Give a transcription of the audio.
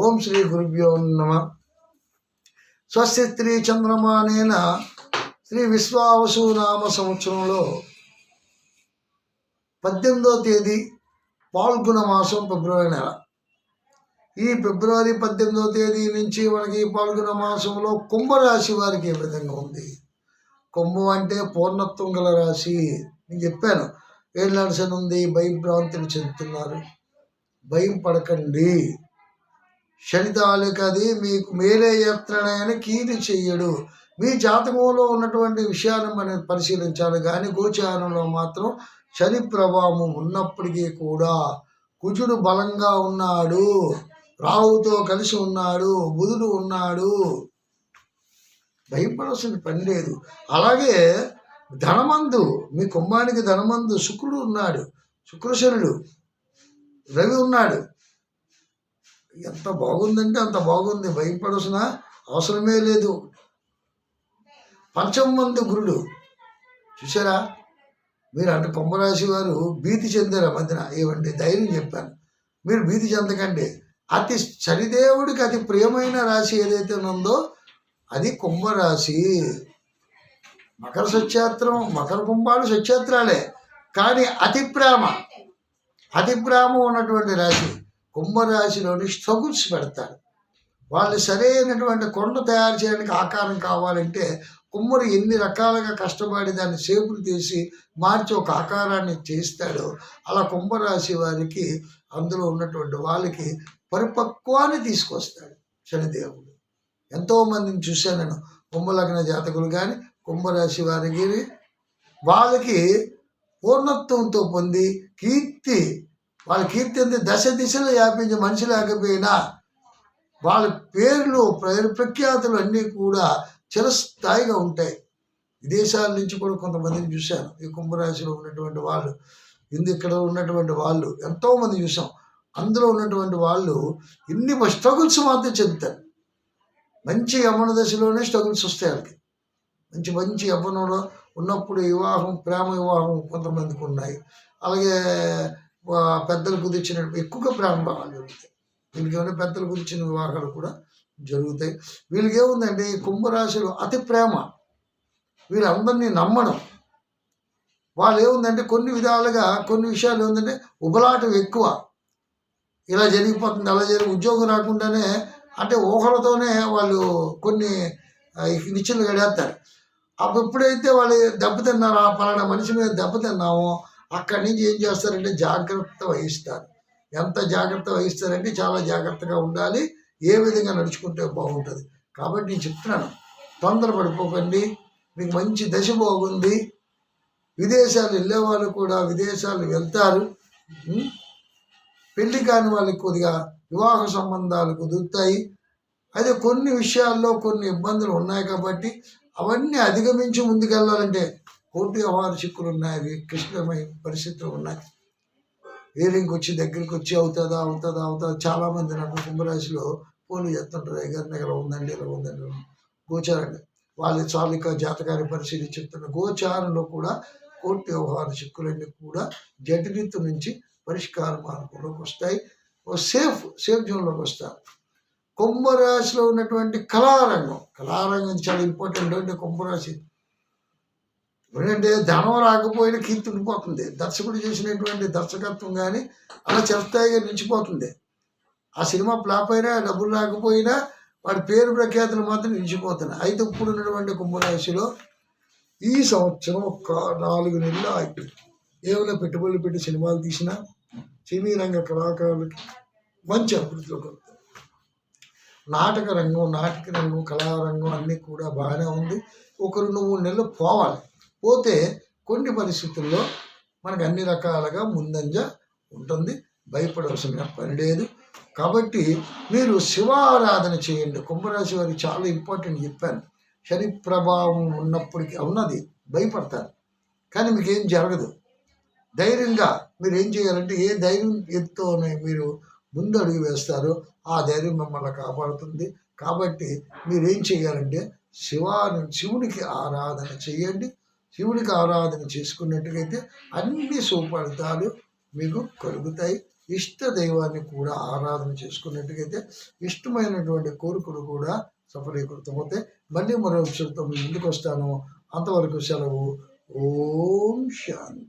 ఓం శ్రీ గురుభ్యో నమ. స్వస్తి స్త్రీ చంద్రమానేన శ్రీ విశ్వావసు నామ సంవత్సరంలో పద్దెనిమిదో తేదీ పాల్గొన మాసం ఫిబ్రవరి నెల. ఈ ఫిబ్రవరి పద్దెనిమిదో తేదీ నుంచి మనకి పాల్గొన మాసంలో కుంభరాశి వారికి ఏ విధంగా ఉంది? కుంభం అంటే పూర్ణత్వం గల రాశి. నేను చెప్పాను ఏడు నడిసని ఉంది భయభ్రాంతులు చెందుతున్నారు. భయం పడకండి. శనితాలకు అది మీకు మేలే యత్ననైన కీడు చెయ్యడు. మీ జాతకంలో ఉన్నటువంటి విషయాన్ని మనం పరిశీలించాలి. కానీ గోచారంలో మాత్రం శని ప్రభావం ఉన్నప్పటికీ కూడా కుజుడు బలంగా ఉన్నాడు. రావుతో కలిసి ఉన్నాడు. బుధుడు ఉన్నాడు. భయపడాల్సిన పని లేదు. అలాగే ధనమందు మీ కుంభానికి ధనమందు శుక్రుడు ఉన్నాడు. శుక్రశనుడు రవి ఉన్నాడు. ఎంత బాగుందంటే అంత బాగుంది. భయపడాల్సిన అవసరమే లేదు. పంచమంది గురుడు. చూసారా మీరు అంటే కుంభరాశి వారు భీతి చెందారు మధ్యన? ఏమండి ధైర్యం చెప్పాను. మీరు భీతి చెందకండి. అతి శనిదేవుడికి అతి ప్రియమైన రాశి ఏదైతే ఉందో అది కుంభరాశి. మకర సత్యాత్రం మకర కుంభాలు సత్యాత్రాలే కానీ అతి ప్రేమ. అతి ప్రేమ ఉన్నటువంటి రాశి. కుంభరాశిలోని స్ట్రగుల్స్ పెడతాడు వాళ్ళు సరైనటువంటి కొండ తయారు చేయడానికి ఆకారం కావాలంటే కుమ్మరి ఎన్ని రకాలుగా కష్టపడి దాన్ని షేపులు తీసి మార్చి ఒక ఆకారాన్ని చేస్తాడో అలా కుంభరాశి వారికి అందులో ఉన్నటువంటి వాళ్ళకి పరిపక్వాన్ని తీసుకొస్తాడు శనిదేవుడు. ఎంతోమందిని చూశాను నేను కుంభలగ్న జాతకులు కానీ కుంభరాశి వారికి వాళ్ళకి పూర్ణత్వంతో పొంది కీర్తి వాళ్ళ కీర్తి దశ దిశలో వ్యాపించే మనిషి లేకపోయినా వాళ్ళ పేర్లు ప్రఖ్యాతులు అన్నీ కూడా చిరస్థాయిగా ఉంటాయి. విదేశాల నుంచి కూడా కొంతమందిని చూశాను. ఈ కుంభరాశిలో ఉన్నటువంటి వాళ్ళు ఇందు ఇక్కడ ఉన్నటువంటి వాళ్ళు ఎంతోమంది చూసాం అందులో ఉన్నటువంటి వాళ్ళు ఇన్ని స్ట్రగుల్స్ మాత్రం చెందుతారు. మంచి యవ్వన దశలోనే స్ట్రగుల్స్ వస్తాయి వాళ్ళకి. మంచి మంచి యవ్వనంలో ఉన్నప్పుడు వివాహం ప్రేమ వివాహం కొంతమందికి ఉన్నాయి. అలాగే పెద్దలు కుదిర్చిన ఎక్కువగా ప్రేమ భావాలు జరుగుతాయి. వీళ్ళకి ఏమైనా పెద్దలు కుదిర్చిన వివాహాలు కూడా జరుగుతాయి. వీళ్ళకి ఏముందంటే ఈ కుంభరాశిలో అతి ప్రేమ. వీళ్ళందరినీ నమ్మడం. వాళ్ళు ఏముందంటే కొన్ని విధాలుగా కొన్ని విషయాలు ఏముందంటే ఉబలాటం ఎక్కువ. ఇలా జరిగిపోతుంది అలా జరిగి ఉద్యోగం రాకుండానే అంటే ఊహలతోనే వాళ్ళు కొన్ని ఆ, నిచ్చెలు గడేస్తారు. అప్పుడు ఎప్పుడైతే వాళ్ళు దెబ్బతిన్నారా ఆ పలానా మనిషి మీద దెబ్బతిన్నామో అక్కడి నుంచి ఏం చేస్తారంటే జాగ్రత్త వహిస్తారు. ఎంత జాగ్రత్త వహిస్తారంటే చాలా జాగ్రత్తగా ఉండాలి. ఏ విధంగా నడుచుకుంటే బాగుంటుంది. కాబట్టి నేను చెప్తున్నాను. తొందరపడిపోకండి. మీకు మంచి దశ బాగుంది. విదేశాలు వెళ్ళే వాళ్ళు కూడా విదేశాలు వెళ్తారు. పెళ్ళి కాని వాళ్ళకి కొద్దిగా వివాహ సంబంధాలు కుదురుతాయి. అదే కొన్ని విషయాల్లో కొన్ని ఇబ్బందులు ఉన్నాయి కాబట్టి అవన్నీ అధిగమించి ముందుకెళ్ళాలంటే కోర్టు వ్యవహార చిక్కులు ఉన్నాయి అవి క్లిష్టమైన పరిస్థితులు ఉన్నాయి. ఏరింగ్ వచ్చి దగ్గరికి వచ్చి అవుతుందా అవుతుందా అవుతుందా? చాలామంది నాకు కుంభరాశిలో ఫోన్లు చేస్తుంటారు. ఎగర్ దగ్గర ఉందండి ఇలా ఉందండి గోచారండి. వాళ్ళ చాలిక జాతకాన్ని పరిశీలి చెప్తున్న గోచారంలో కూడా కోర్టు వ్యవహార చిక్కులన్నీ కూడా జటిలిత నుంచి పరిష్కార మార్గంలోకి వస్తాయి. సేఫ్ సేఫ్ జోన్లోకి వస్తారు. కుంభరాశిలో ఉన్నటువంటి కళారంగం. కళారంగం చాలా ఇంపార్టెంట్. అంటే కుంభరాశి ఎందుకంటే ధనం రాకపోయినా కీర్తి ఉండిపోతుంది దర్శకుడు చేసినటువంటి దర్శకత్వం కానీ అలా చిరస్థాయిగా నిలిచిపోతుంది. ఆ సినిమా ఫ్లాప్ అయినా డబ్బులు రాకపోయినా వాడి పేరు ప్రఖ్యాతులు మాత్రం నిలిచిపోతున్నాయి. అయితే ఇప్పుడు ఉన్నటువంటి కుంభరాశిలో ఈ సంవత్సరం ఒక నాలుగు నెలలు ఆగి ఏమైనా పెట్టుబడులు పెట్టి సినిమాలు తీసినా సినీ రంగ కళాకారులకి మంచి అభివృద్ధిలోకి వస్తుంది నాటక రంగం నాటక రంగం కళారంగం అన్నీ కూడా బాగానే ఉంది. ఒక రెండు మూడు నెలలు పోవాలి. పోతే కొన్ని పరిస్థితుల్లో మనకు అన్ని రకాలుగా ముందంజ ఉంటుంది. భయపడవలసిన పని లేదు. కాబట్టి మీరు శివారాధన చేయండి. కుంభరాశి వారికి చాలా ఇంపార్టెంట్ చెప్పాను. శని ప్రభావం ఉన్నప్పటికీ ఉన్నది. భయపడతారు. కానీ మీకు ఏం జరగదు. ధైర్యంగా మీరు ఏం చేయాలంటే ఏ ధైర్యం ఎత్తుతోనే మీరు ముందు అడుగు వేస్తారో. ఆ ధైర్యం మిమ్మల్ని కాపాడుతుంది. కాబట్టి మీరు ఏం చేయాలంటే శివాని శివునికి ఆరాధన చేయండి. శివునికి ఆరాధన చేసుకున్నట్టుగైతే అన్ని సుఫలితాలు మీకు కలుగుతాయి. ఇష్ట దైవాన్ని కూడా ఆరాధన చేసుకున్నట్టుగైతే ఇష్టమైనటువంటి కోరికలు కూడా సఫలీకృతమవుతాయి. మళ్ళీ మరో విషయంతో మీ ముందుకు వస్తాను అంతవరకు సెలవు. ఓం శాంతి.